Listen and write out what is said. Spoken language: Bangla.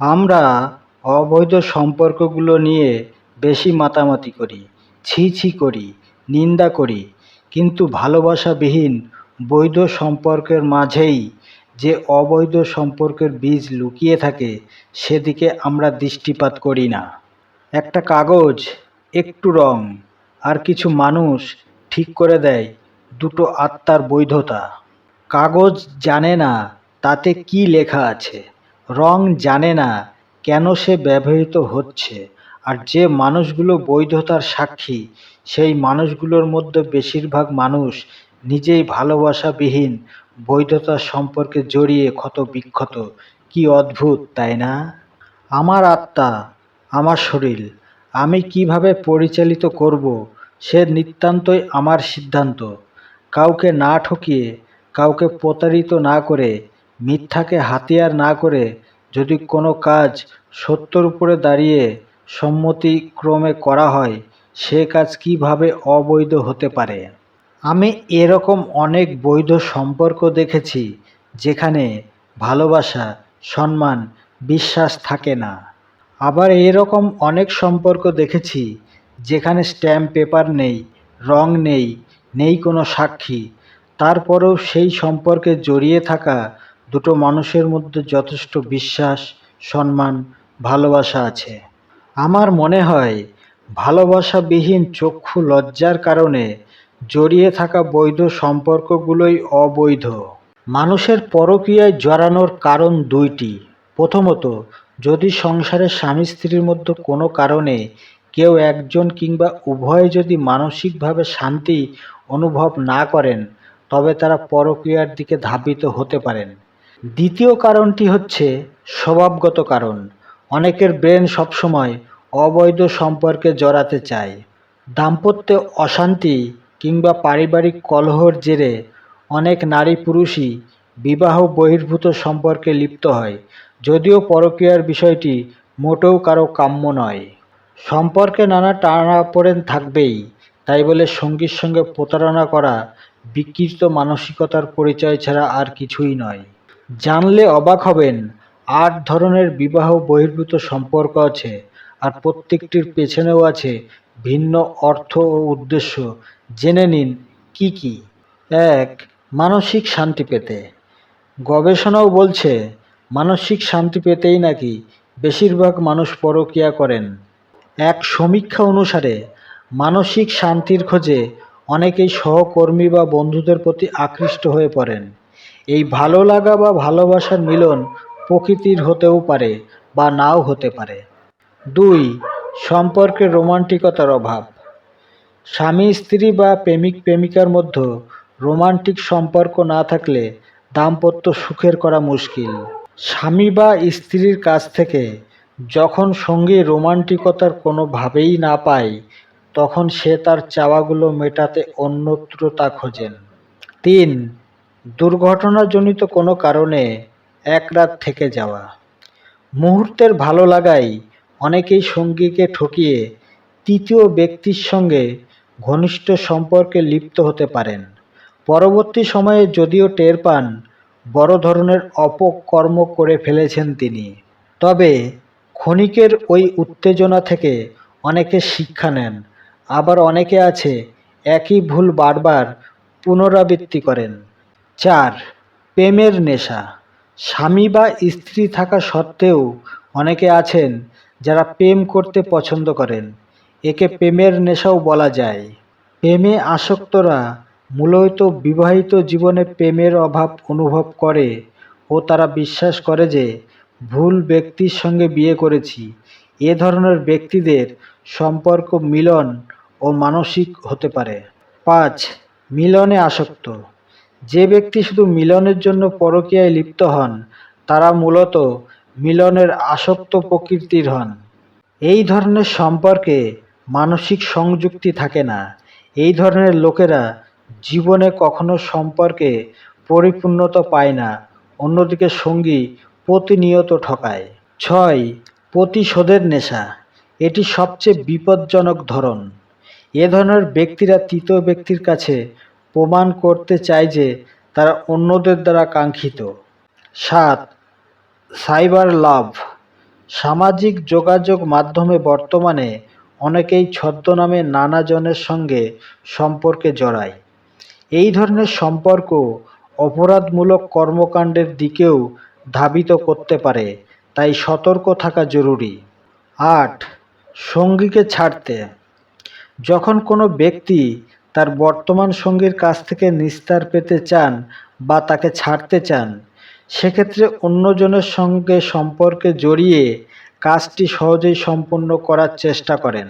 আমরা অবৈধ সম্পর্কগুলো নিয়ে বেশি মাতামাতি করি, ছি ছি করি, নিন্দা করি। কিন্তু ভালোবাসাবিহীন বৈধ সম্পর্কের মাঝেই যে অবৈধ সম্পর্কের বীজ লুকিয়ে থাকে, সেদিকে আমরা দৃষ্টিপাত করি না। একটা কাগজ, একটু রং, আর কিছু মানুষ ঠিক করে দেয় দুটো আত্মার বৈধতা। কাগজ জানে না তাতে কি লেখা আছে। রং জানে না কেন সে ব্যবহৃত হচ্ছে আর যে মানুষগুলো বৈধতার সাক্ষী, সেই মানুষগুলোর মধ্যে বেশিরভাগ মানুষ নিজেই ভালোবাসাবিহীন, বৈধতা সম্পর্কে জড়িয়ে ক্ষত বিক্ষত কি অদ্ভুত, তাই না? আমার আত্মা, আমার শরীর, আমি কীভাবে পরিচালিত করব, সে নিতান্তই আমার সিদ্ধান্ত। কাউকে না ঠকিয়ে, কাউকে প্রতারিত না করে মিথ্যাকে হাতিয়ার না করে যদি কোনো কাজ সত্যর উপরে দাঁড়িয়ে সম্মতিক্রমে করা হয়, সে কাজ কীভাবে অবৈধ হতে পারে? আমি এরকম অনেক বৈধ সম্পর্ক দেখেছি, যেখানে ভালোবাসা, সম্মান, বিশ্বাস থাকে না। আবার এরকম অনেক সম্পর্ক দেখেছি, যেখানে স্ট্যাম্প পেপার নেই, রং নেই নেই কোনো সাক্ষী। তারপরেও সেই সম্পর্কে জড়িয়ে থাকা দুটো মানুষের মধ্যে যথেষ্ট বিশ্বাস, সম্মান, ভালোবাসা আছে। আমার মনে হয়, ভালোবাসাবিহীন চক্ষু লজ্জার কারণে জড়িয়ে থাকা বৈধ সম্পর্কগুলোই অবৈধ। মানুষের পরকীয়ায় জড়ানোর কারণ দুইটি। প্রথমত, যদি সংসারের স্বামী স্ত্রীর মধ্যে কোনো কারণে কেউ একজন কিংবা উভয়ে যদি মানসিকভাবে শান্তি অনুভব না করেন, তবে তারা পরকীয়ার দিকে ধাবিত হতে পারেন। দ্বিতীয় কারণটি হচ্ছে স্বভাবগত কারণ। অনেকের ব্রেন সবসময় অবৈধ সম্পর্কে জড়াতে চায়। দাম্পত্য অশান্তি কিংবা পারিবারিক কলহর জেরে অনেক নারী পুরুষই বিবাহ বহির্ভূত সম্পর্কে লিপ্ত হয়, যদিও পরকীয়ার বিষয়টি মোটেও কারও কাম্য নয়। সম্পর্কে নানা টানাপোড়েন থাকবেই, তাই বলে সঙ্গীর সঙ্গে প্রতারণা করা বিকৃত মানসিকতার পরিচয় ছাড়া আর কিছুই নয়। জানলে অবাক হবেন, আট ধরনের বিবাহ বহির্ভূত সম্পর্ক আছে আর প্রত্যেকটির পেছনেও আছে ভিন্ন অর্থ ও উদ্দেশ্য। জেনে নিন কি কি। এক, মানসিক শান্তি পেতে। গবেষণাও বলছে মানসিক শান্তি পেতেই নাকি বেশিরভাগ মানুষ পরকীয়া করেন। এক, সমীক্ষা অনুসারে মানসিক শান্তির খোঁজে অনেকেই সহকর্মী বা বন্ধুদের প্রতি আকৃষ্ট হয়ে পড়েন। এই ভালো লাগা বা ভালোবাসার মিলন প্রকৃতির হতেও পারে বা নাও হতে পারে। দুই সম্পর্কে রোমান্টিকতার অভাব। স্বামী, স্ত্রী বা প্রেমিক, প্রেমিকার মধ্যে রোমান্টিক সম্পর্ক না থাকলে দাম্পত্য সুখের করা মুশকিল। স্বামী বা স্ত্রীর কাছ থেকে যখন সঙ্গী রোমান্টিকতার কোনোভাবেই না পায়, তখন সে তার চাওয়াগুলো মেটাতে অন্যত্র তা খোঁজেন। তিন দুর্ঘটনাজনিত কোনো কারণে এক রাত থেকে যাওয়া। মুহূর্তের ভালো লাগাই অনেকেই সঙ্গীকে ঠকিয়ে তৃতীয় ব্যক্তির সঙ্গে ঘনিষ্ঠ সম্পর্কে লিপ্ত হতে পারেন। পরবর্তী সময়ে যদিও টের পান, বড় ধরনের অপকর্ম করে ফেলেছেন তিনি। তবে ক্ষণিকের ওই উত্তেজনা থেকে অনেকে শিক্ষা নেন, আবার অনেকে আছে একই ভুল বারবার পুনরাবৃত্তি করেন। চার, প্রেমের নেশা। স্বামী বা স্ত্রী থাকা সত্ত্বেও অনেকে আছেন যারা প্রেম করতে পছন্দ করেন। একে প্রেমের নেশাও বলা যায়। প্রেমে আসক্তরা মূলত বিবাহিত জীবনে প্রেমের অভাব অনুভব করে ও তারা বিশ্বাস করে যে ভুল ব্যক্তির সঙ্গে বিয়ে করেছি। এ ধরনের ব্যক্তিদের সম্পর্ক মিলন ও মানসিক হতে পারে। পাঁচ, মিলনে আসক্ত। যে ব্যক্তি শুধু মিলনের জন্য পরকীয়ায় লিপ্ত হন, তারা মূলত মিলনের আসক্ত প্রকৃতির হন। এই ধরনের সম্পর্কে মানসিক সংযুক্তি থাকে না। এই ধরনের লোকেরা জীবনে কখনো সম্পর্কে পরিপূর্ণতা পায় না, অন্যদিকে সঙ্গী প্রতিনিয়ত ঠকায়। ছয়, প্রতিশোধের নেশা। এটি সবচেয়ে বিপজ্জনক ধরন। এ ধরনের ব্যক্তিরা তৃতীয় ব্যক্তির কাছে প্রমাণ করতে চায় যে তারা অন্যদের দ্বারা কাঙ্ক্ষিত। সাত, সাইবার লাভ। সামাজিক যোগাযোগ মাধ্যমে বর্তমানে অনেকেই ছদ্মনামে নানা জনের সঙ্গে সম্পর্কে জড়ায়। এই ধরনের সম্পর্ক অপরাধমূলক কর্মকাণ্ডের দিকেও ধাবিত করতে পারে, তাই সতর্ক থাকা জরুরি। আট, সঙ্গীকে ছাড়তে। যখন কোনো ব্যক্তি তার বর্তমান সঙ্গীর কাছ থেকে নিস্তার পেতে চান বা তাকে ছাড়তে চান। সেক্ষেত্রে অন্যজনের সঙ্গে সম্পর্কে জড়িয়ে কাজটি সহজেই সম্পন্ন করার চেষ্টা করেন।